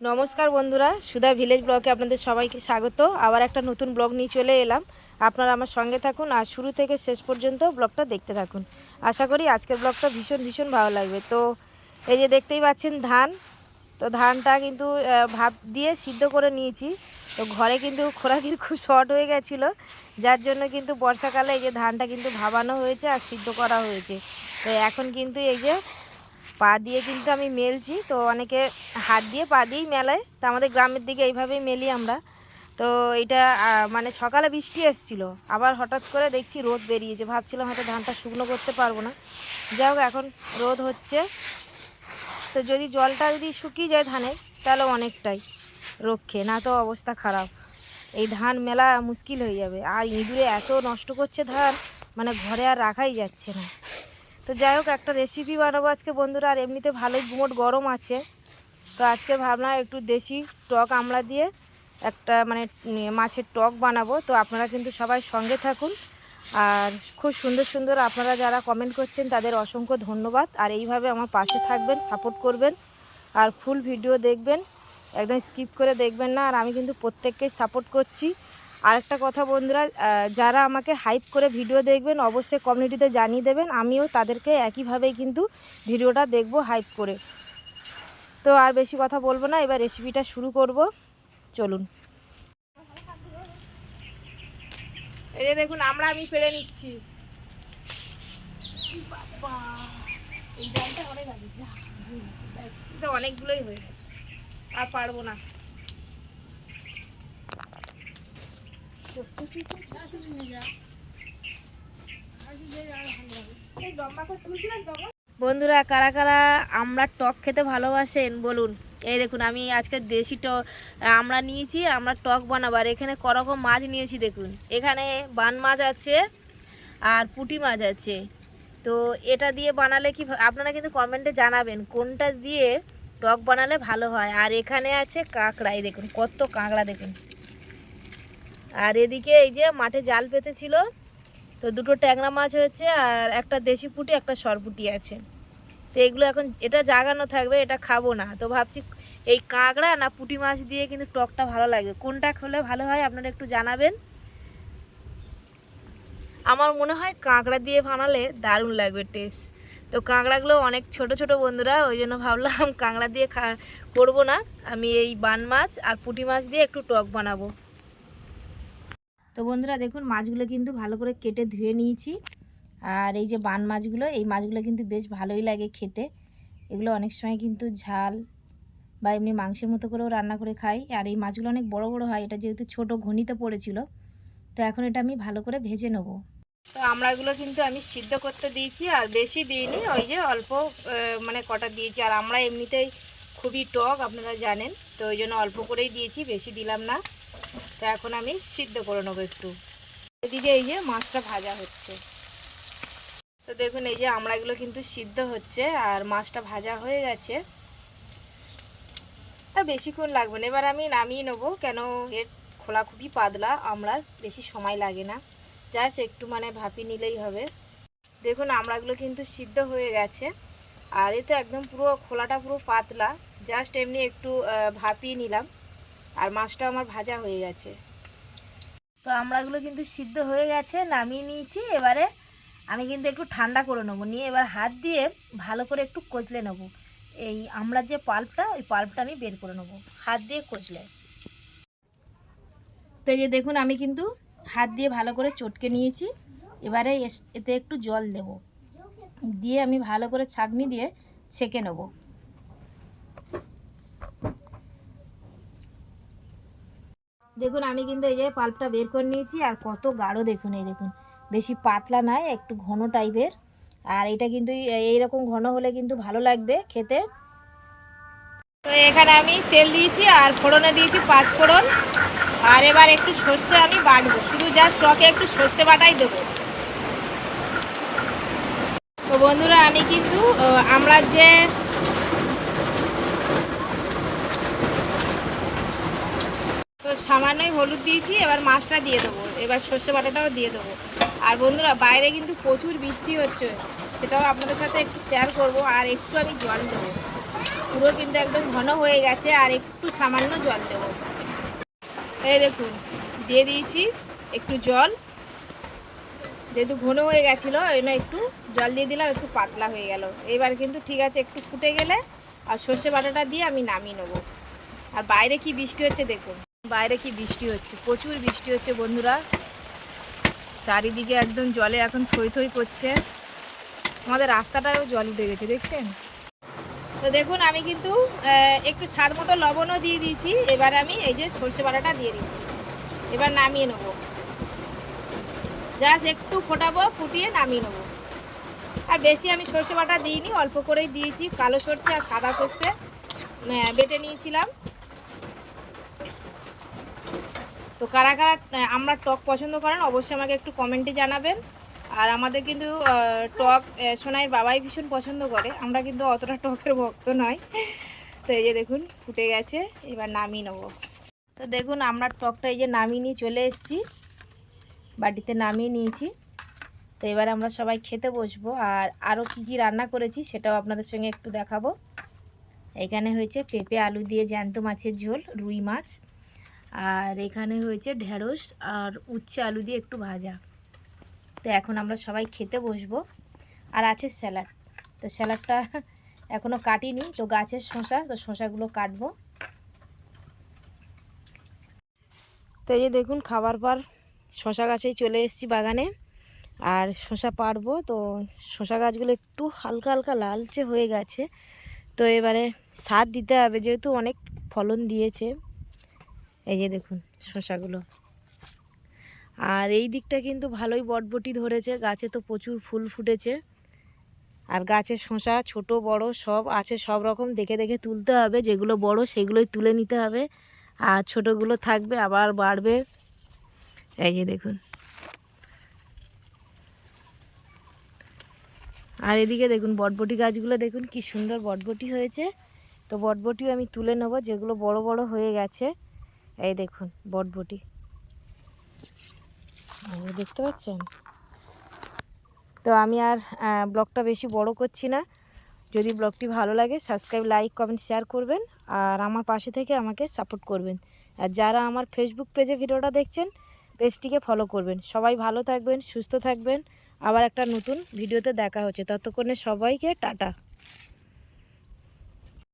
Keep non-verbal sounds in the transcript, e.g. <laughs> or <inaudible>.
নমস্কার বন্ধুরা, সুধা ভিলেজ ব্লগে আপনাদের সবাইকে স্বাগত। আবার একটা নতুন ব্লগ নিয়ে চলে এলাম। আপনারা আমার সঙ্গে থাকুন আর শুরু থেকে শেষ পর্যন্ত ব্লগটা দেখতে থাকুন। আশা করি আজকের ব্লগটা ভীষণ ভীষণ ভালো লাগবে। তো এই যে দেখতেই পাচ্ছেন ধান, তো ধানটা কিন্তু ভাপ দিয়ে সিদ্ধ করে নিয়েছি। তো ঘরে কিন্তু খোরাকির খুব শর্ট হয়ে গেছিল। যার জন্য কিন্তু বর্ষাকালে এই যে ধানটা কিন্তু ভাবানো হয়েছে আর সিদ্ধ করা হয়েছে। তো এখন কিন্তু এই যে পা দিয়ে কিন্তু আমি মেলছি। তো অনেকে হাত দিয়ে পা দিয়েই মেলায়। তো আমাদের গ্রামের দিকে এইভাবেই মেলি আমরা। তো এটা মানে সকালে বৃষ্টি এসেছিল। আবার হঠাৎ করে দেখছি রোদ বেরিয়েছে। ভাবছিলাম হয়তো ধানটা শুকনো করতে পারব না। যাই হোক, এখন রোদ হচ্ছে। তো যদি জলটা যদি শুকিয়ে যায় ধানে তাহলে অনেকটাই রক্ষে। না তো অবস্থা খারাপ। এই ধান মেলা মুশকিল হয়ে যাবে। আর ইঁদুরে এত নষ্ট করছে ধান মানে ঘরে আর রাখাই যাচ্ছে না। তো যাই হোক, একটা রেসিপি বানাবো আজকে বন্ধুরা, আর এমনিতে ভালোই গুমোট গরম আছে। তো আজকে ভাবলাম একটু দেশি টক আমলা দিয়ে একটা মানে মাছের টক বানাবো। তো আপনারা কিন্তু সবাই সঙ্গে থাকুন। আর খুব সুন্দর সুন্দর আপনারা যারা কমেন্ট করছেন, তাদের অসংখ্য ধন্যবাদ। আর এইভাবে আমার পাশে থাকবেন সাপোর্ট করবেন, আর ফুল ভিডিও দেখবেন। একদম স্কিপ করে দেখবেন না। আর আমি কিন্তু প্রত্যেককেই সাপোর্ট করছি। আরেকটা কথা বন্ধুরা যারা আমাকে হাইপ করে ভিডিও দেখবেন, অবশ্যই কমিউনিটিতে জানিয়ে দেবেন। আমিও তাদেরকে একইভাবেই কিন্তু ভিডিওটা দেখব হাইপ করে। তো আর বেশি কথা বলব না, এবার রেসিপিটা শুরু করব। চলুন। এই দেখুন, আমরা আমি পেরে নিচ্ছি। অনেকগুলোই হয়ে গেছে। আর পারব না। বন্ধুরা, কারা কারা আমরা টক খেতে ভালোবাসেন, বলুন। এই দেখুন, আমি আজকে দেশি টক আমরা নিয়েছি, আমরা টক বানাবার এখানে করকম মাছ নিয়েছি, দেখুন। এখানে বান মাছ আছে, আর পুঁটি মাছ আছে। তো এটা দিয়ে বানালে কি আপনারা কিন্তু কমেন্টে জানাবেন, কোনটা দিয়ে টক বানালে ভালো হয়। আর এখানে আছে কাঁকড়া, এই দেখুন, কত কাঁকড়া, দেখুন। আর এদিকে এই যে মাঠে জাল পেতেছিল, তো দুটো ট্যাংরা মাছ হয়েছে আর একটা দেশি পুঁটি, একটা সরপুটি আছে। তো এগুলো এখন এটা জাগানো থাকবে, এটা খাব না। তো ভাবছি এই কাঁকড়া না পুটি মাছ দিয়ে কিন্তু টকটা ভালো লাগবে। কোনটা খেলে ভালো হয় আপনারা একটু জানাবেন। আমার মনে হয় কাঁকড়া দিয়ে বানালে দারুণ লাগবে টেস্ট তো কাঁকড়াগুলো অনেক ছোট ছোট বন্ধুরা, ওই জন্য ভাবলাম কাঁকড়া দিয়ে খা করব না। আমি এই বান মাছ আর পুঁটি মাছ দিয়ে একটু টক বানাবো। তো বন্ধুরা দেখুন, মাছগুলো কিন্তু ভালো করে কেটে ধুয়ে নিয়েছি। আর এই যে বান মাছগুলো, এই মাছগুলো কিন্তু বেশ ভালোই লাগে খেতে। এগুলো অনেক সময় কিন্তু ঝাল বা এমনি মাংসের মতো করেও রান্না করে খাই। আর এই মাছগুলো অনেক বড় বড় হয়, এটা যেহেতু ছোট ঘনিতে পড়েছিল। তো এখন এটা আমি ভালো করে ভেজে নেব। তো আমড়াগুলো কিন্তু আমি সিদ্ধ করতে দিয়েছি, আর বেশি দিইনি, ওই যে অল্প মানে কটা দিয়েছি। আর আমরা এমনিতেই খুবই টক, আপনারা জানেন। তো ওই জন্য অল্প করেই দিয়েছি, বেশি দিলাম না। তো এখন আমি সিদ্ধ করে নেব একটু। এদিকে এই যে মাছটা ভাজা হচ্ছে। তো দেখুন, এই যে আমড়াগুলো কিন্তু সিদ্ধ হচ্ছে আর মাছটা ভাজা হয়ে গেছে। আর বেশিক্ষণ লাগবে না। এবার আমি নামিয়ে নেব, কেন এর খোলা খুবই পাতলা আমড়ার বেশি সময় লাগে না। জাস্ট একটু মানে ভাপিয়ে নিলেই হবে। দেখুন, আমড়াগুলো কিন্তু সিদ্ধ হয়ে গেছে। আর এতে একদম পুরো খোলাটা পুরো পাতলা। জাস্ট এমনি একটু ভাপিয়ে নিলাম। আর মাছটা আমার ভাজা হয়ে গেছে। তো আমড়াগুলো কিন্তু সিদ্ধ হয়ে গেছে, নামিয়ে নিয়েছি। এবারে আমি কিন্তু একটু ঠান্ডা করে নেব। নিয়ে এবার হাত দিয়ে ভালো করে একটু কচলে নেব। এই আমড়ার যে পাল্পটা, ওই পাল্পটা আমি বের করে নেব। হাত দিয়ে কচলে। তো এই যে দেখুন, আমি কিন্তু হাত দিয়ে ভালো করে চটকে নিয়েছি। এবারে এতে একটু জল দেব। দিয়ে আমি ভালো করে ছাঁকনি দিয়ে ছেঁকে নেব। দেখুন, আমি কিন্তু এই যে পাল্পটা বের করে নিয়েছি, আর কত গাঢ় দেখুন, এই দেখুন। বেশি পাতলা নয়, একটু ঘন টাইপের। আর এটা কিন্তু এই- এইরকম ঘন হলে কিন্তু ভালো লাগবে খেতে। তো এখানে আমি তেল দিয়েছি আর ফোড়নে দিয়েছি পাঁচ ফোড়ন। আর এবার একটু সর্ষে আমি বাটবো। শুধু জাস্ট টকে একটু সর্ষে বাটাই দেবো। তো বন্ধুরা, আমি কিন্তু আমরা যে সামান্যই হলুদ দিয়েছি, এবার মাছটা দিয়ে দেবো। এবার সর্ষে বাটাটাও দিয়ে দেবো। আর বন্ধুরা, বাইরে কিন্তু প্রচুর বৃষ্টি হচ্ছে। সেটাও আপনাদের সাথে একটু শেয়ার করব, আর একটু আমি জল দেবো। পুরো কিন্তু একদম ঘন হয়ে গেছে, আর একটু সামান্য জল দেবো। এই দেখুন, দিয়ে দিয়েছি একটু জল। যেহেতু ঘন হয়ে গেছিল জন্য একটু জল দিয়ে দিলাম, একটু পাতলা হয়ে গেল। এবার কিন্তু ঠিক আছে, একটু ফুটে গেলে, আর সর্ষে বাটাটা দিয়ে আমি নামিয়ে নেব। আর বাইরে কি বৃষ্টি হচ্ছে দেখুন। বাইরে কি বৃষ্টি হচ্ছে? প্রচুর বৃষ্টি হচ্ছে বন্ধুরা। চারিদিকে একদম জলে এখন থই থই করছে আমাদের রাস্তাটাও জল উঠে গেছে, দেখছেন? তো দেখুন, আমি কিন্তু একটু স্বাদ মতো লবণও দিয়ে দিয়েছি। এবার আমি এই যে সর্ষে বাটাটা দিয়ে দিচ্ছি। এবার নামিয়ে নেব। জাস্ট একটু ফোটাবো, ফুটিয়ে নামিয়ে নেব। আর বেশি আমি সর্ষে বাটা দিইনি, অল্প করেই দিয়েছি। কালো সর্ষে আর সাদা সর্ষে বেটে নিয়েছিলাম তো কারা কারা আমরা টক পছন্দ করেন, অবশ্যই আমাকে একটু কমেন্টে জানাবেন। আর আমাদের কিন্তু টক সোনাইয়ের বাবাই ভীষণ পছন্দ করে। আমরা কিন্তু অতটা টকের ভক্ত নয়। তো এই যে দেখুন, ফুটে গেছে, এবার নামিয়ে নেব। তো দেখুন, আমরা টকটা এই যে নামিয়ে নিয়ে চলে এসেছি। বাটিতে নামিয়ে নিয়েছি। তো এবার আমরা সবাই খেতে বসবো। আর আরও কী কী রান্না করেছি সেটাও আপনাদের সঙ্গে একটু দেখাবো। এখানে হয়েছে পেঁপে, আলু দিয়ে জ্যান্ত মাছের ঝোল, রুই মাছ। আর এখানে হয়েছে ঢেঁড়স আর উচ্ছে আলু দিয়ে একটু ভাজা। তো এখন আমরা সবাই খেতে বসবো। আর আছে স্যালাড। তো স্যালাডটা <laughs> এখনও কাটিনি, তো গাছের শসা, তো শসাগুলো কাটবো। তো এই যে দেখুন, খাবার পর শশা গাছেই চলে এসেছি বাগানে। আর শশা পারব তো শশা গাছগুলো একটু হালকা হালকা লালচে হয়ে গেছে। তো এবারে সার দিতে হবে, যেহেতু অনেক ফলন দিয়েছে। এই যে দেখুন শশাগুলো আর এই দিকটা কিন্তু ভালোই বটবটি ধরেছে, গাছে তো প্রচুর ফুল ফুটেছে। আর গাছের শসা ছোট, বড় সব আছে, সব রকম দেখে দেখে তুলতে হবে, যেগুলো বড় সেগুলোই তুলে নিতে হবে। আর ছোটোগুলো থাকবে, আবার বাড়বে। এই যে দেখুন। আর এদিকে দেখুন বটবটি গাছগুলো, দেখুন কি সুন্দর বটবটি হয়েছে। তো বটবটিও আমি তুলে নেব, যেগুলো বড় বড় হয়ে গেছে। এই দেখুন বটবটি দেখতে পাচ্ছেন? তো আমি আর ব্লগটা বেশি বড় করছি না। যদি ব্লগটি ভালো লাগে, সাবস্ক্রাইব, লাইক, কমেন্ট, শেয়ার করবেন। আর আমার পাশে থেকে আমাকে সাপোর্ট করবেন। আর যারা আমার ফেসবুক পেজে ভিডিওটা দেখছেন, পেজটিকে ফলো করবেন। সবাই ভালো থাকবেন, সুস্থ থাকবেন। আবার একটা নতুন ভিডিওতে দেখা হচ্ছে। ততক্ষণে সবাইকে টাটা।